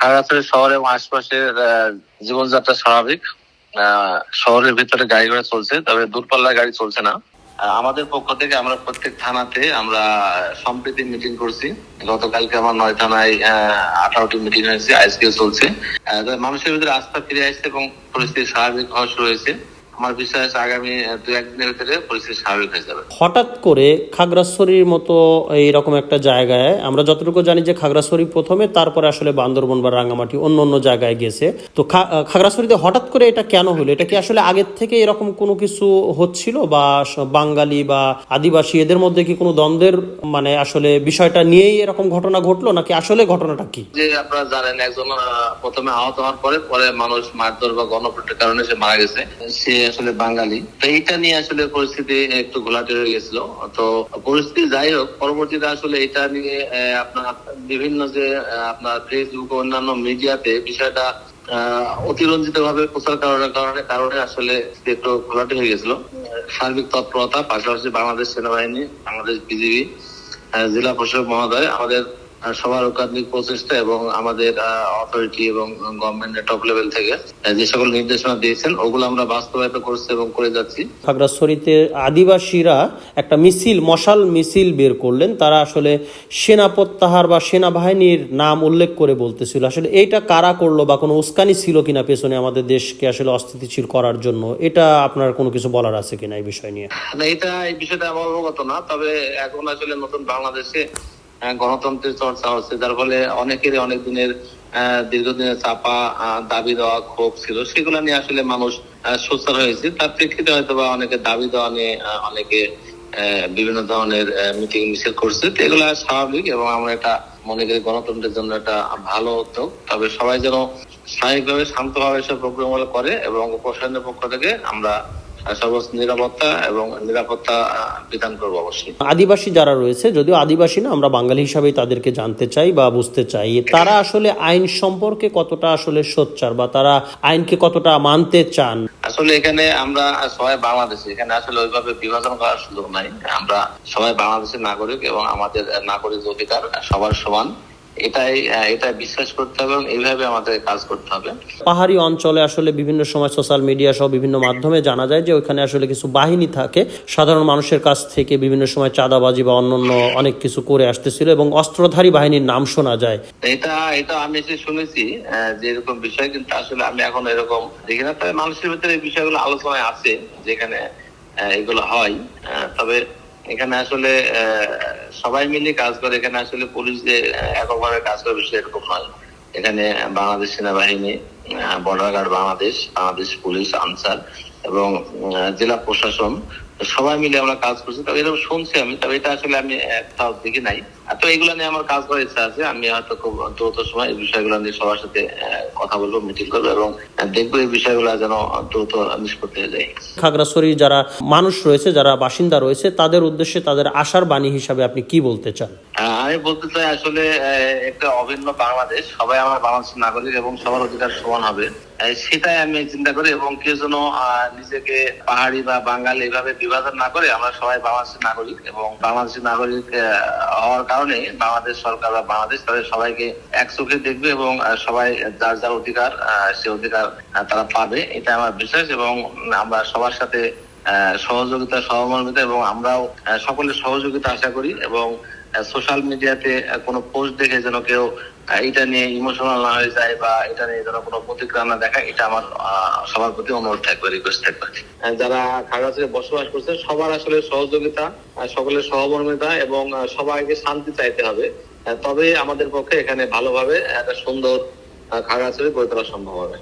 খাগড়াছড়ি শহর এবং আশপাশের জীবনযাত্রা স্বাভাবিক। শহরের ভিতরে গাড়ি ঘোড়া চলছে, তবে দূরপাল্লার গাড়ি চলছে না। আমাদের পক্ষ থেকে আমরা প্রত্যেক থানাতে আমরা সম্প্রীতি মিটিং করছি। গতকালকে আমার নয় থানায় আঠারোটি মিটিং হয়েছে আজকেও চলছে। মানুষের ভিতরে আস্থা ফিরে আসছে এবং পরিস্থিতি স্বাভাবিক হওয়া শুরু হয়েছে। আমার বিশ্বাস আগামী দু একদিনের ভিতরে পরিস্থিতি স্বাভাবিক হয়ে যাবে। হঠাৎ করে খাগড়াছড়ির মতো এইরকম একটা জায়গায় আমরা যতটুকু জানি যে খাগড়াছড়ি প্রথমে তারপরে আসলে বান্দরবন বা রাঙ্গামাটি অন্য অন্য জায়গায় গেছে। তো খাগড়াছড়িতে হঠাৎ করে এটা কেন হলো? এটা কি আসলে আগের থেকে এরকম কোনো কিছু হচ্ছিল? বা বাঙালি বা আদিবাসী এদের মধ্যে কি কোনো দ্বন্দ্বের মানে আসলে বিষয়টা নিয়েই এরকম ঘটনা ঘটলো? নাকি আসলে ঘটনাটা কি? যে আপনারা জানেন একজন প্রথমে আহত হওয়ার পরে পরে মানুষ মারধর বা গণপ্রটের কারণে সে মারা গেছে। সে আসলে বাঙালি। তো এইটা নিয়ে আসলে পরিস্থিতি একটু ঘোলাটে হয়ে গেছিল। তো পরিস্থিতি যাই হোক, পরবর্তীতে আসলে এটা নিয়ে আপনার বিভিন্ন যে আপনার ফেসবুক অন্যান্য মিডিয়াতে বিষয়টা অতিরঞ্জিত ভাবে প্রচার করার কারণে কারণে আসলে একটু ঘোলাটে হয়ে গেছিল। সার্বিক তৎপরতা, পাশাপাশি বাংলাদেশ সেনাবাহিনী, বাংলাদেশ বিজিবি জেলা প্রশাসক মহোদয়, আমাদের সবার প্রচেষ্টা এবং আমাদের অথরিটি এবং গভর্নমেন্টের টপ লেভেল থেকে যে সকল নির্দেশনা দিয়েছেন ওগুলো আমরা বাস্তবায়িত করছি এবং করে যাচ্ছি। খাগড়াছড়িতে আদিবাসীরা একটা মিছিল মশাল মিছিল বের করলেন। তারা আসলে সেনা প্রত্যাহার বা সেনাবাহিনীর নাম উল্লেখ করে বলতেছিল। আসলে এইটা কারা করল বা কোনো উস্কানি ছিল কিনা পেছনে আমাদের দেশকে আসলে অস্থিতিশীল করার জন্য? এটা আপনার কোনো কিছু বলার আছে কিনা এই বিষয় নিয়ে? না এটা এই বিষয়টা আমার অবগত না তবে এখন আসলে নতুন বাংলাদেশে গণতন্ত্রের চর্চা হচ্ছে, যার ফলে অনেকেরই অনেক দিনের দীর্ঘদিনের চাপা দাবি দেওয়া ক্ষোভ ছিল। সেগুলো নিয়ে আসলে মানুষ সোচ্চার হয়েছে। তার প্রেক্ষিতে হয়তো বা অনেকে দাবি দেওয়া নিয়ে অনেকে বিভিন্ন ধরনের মিটিং মিছিল করছে। তো এগুলো স্বাভাবিক এবং আমরা এটা মনে করি গণতন্ত্রের জন্য একটা ভালো উদ্যোগ। তবে সবাই যেন স্বাভাবিকভাবে শান্তভাবে সব প্রোগ্রামগুলো করে এবং প্রশাসনের পক্ষ থেকে আমরা সর্বোচ্চ নিরাপত্তা এবং নিরাপত্তা বিধান করব অবশ্যই। আদিবাসী যারা রয়েছে যদিও আদিবাসী না আমরা বাঙালি হিসাবেই তাদেরকে জানতে চাই বা বুঝতে চাই তারা আসলে আইন সম্পর্কে কতটা আসলে সোচ্চার বা তারা আইনকে কতটা মানতে চান? আসলে এখানে আমরা সবাই বাংলাদেশি এখানে আসলে ওইভাবে বিভাজন করার সুযোগ নাই। আমরা সবাই বাংলাদেশের নাগরিক এবং আমাদের নাগরিক অধিকার সবার সমান। এটাই আহ, বিশ্বাস করতে হবে এবং এইভাবে আমাদের কাজ করতে হবে। পাহাড়ি অঞ্চলে আসলে বিভিন্ন সময় সোশ্যাল মিডিয়া সহ বিভিন্ন মাধ্যমে জানা যায় যে ওইখানে আসলে কিছু বাহিনী থাকে। সাধারণ মানুষের কাছ থেকে বিভিন্ন সময় চাঁদাবাজি বা অন্যান্য অনেক কিছু করে আসতেছিল এবং অস্ত্রধারী বাহিনীর নাম শোনা যায়। এটা এটা আমি এসে শুনেছি আহ, যে এরকম বিষয় কিন্তু আসলে আমি এখন এরকম দেখি না। তবে মানুষের ভিতরে এই বিষয়গুলো আলোচনায় আছে যেখানে আহ, এগুলো হয়। তবে এখানে আসলে আহ, সবাই মিলে কাজ করে। এখানে আসলে পুলিশ যে এককভাবে কাজ করে বিষয় এরকম নয়। এখানে বাংলাদেশ সেনাবাহিনী border guard Bangladesh Bangladesh police, Ansar এবং জেলা প্রশাসন, সবাই মিলে আমরা কাজ করছি। তবে এরকম শুনছি আমি, তবে এটা আসলে আমি কোথাও দেখি নাই। তো এগুলো নিয়ে আমার কাজ করার ইচ্ছা আছে। আমি হয়তো খুব দ্রুত সময় এই বিষয়গুলো নিয়ে সবার সাথে কথা বলব মিটিং করব এবং দেখব এই বিষয়গুলো যেন দ্রুত নিষ্পত্তি হয়ে যায়। খাগড়াছড়ি যারা মানুষ রয়েছে, যারা বাসিন্দা রয়েছে, তাদের উদ্দেশ্যে তাদের আশার বাণী হিসাবে আপনি কি বলতে চান? আমি বলতে চাই আসলে একটা অভিন্ন বাংলাদেশ। সবাই আমার বাংলাদেশের নাগরিক এবং সবার অধিকার সমান হবে। সেটাই আমি চিন্তা করি এবং কেউ যেন নিজেকে পাহাড়ি বা বাঙালি এভাবে বিভাজন না করে আমরা সবাই বাংলাদেশের নাগরিক এবং বাংলাদেশের নাগরিক হওয়ার কারণে বাংলাদেশ সরকার বা বাংলাদেশ তাদের সবাইকে এক চোখে দেখবে এবং সবাই যার যার অধিকার সে অধিকার তারা পাবে। এটা আমার বিশ্বাস এবং আমরা সবার সাথে সহযোগিতা, সহমর্মিতা এবং আমরাও সকলের সহযোগিতা আশা করি এবং সোশ্যাল মিডিয়াতে কোনো পোস্ট দেখে যেন কেউ এটা নিয়ে ইমোশনাল না হয়ে যায় বা এটা নিয়ে যেন কোনো প্রতিক্রিয়া না দেখায়, এটা আমার সবার প্রতি অনুরোধ থাকবে রিকোয়েস্ট থাকবে যারা খাগড়াছড়ি বসবাস করছে, সবার আসলে সহযোগিতা সকলের সহমর্মিতা এবং সবাইকে শান্তি চাইতে হবে। তবে আমাদের পক্ষে এখানে ভালোভাবে একটা সুন্দর খাগড়াছড়ি গড়ে তোলা সম্ভব হবে।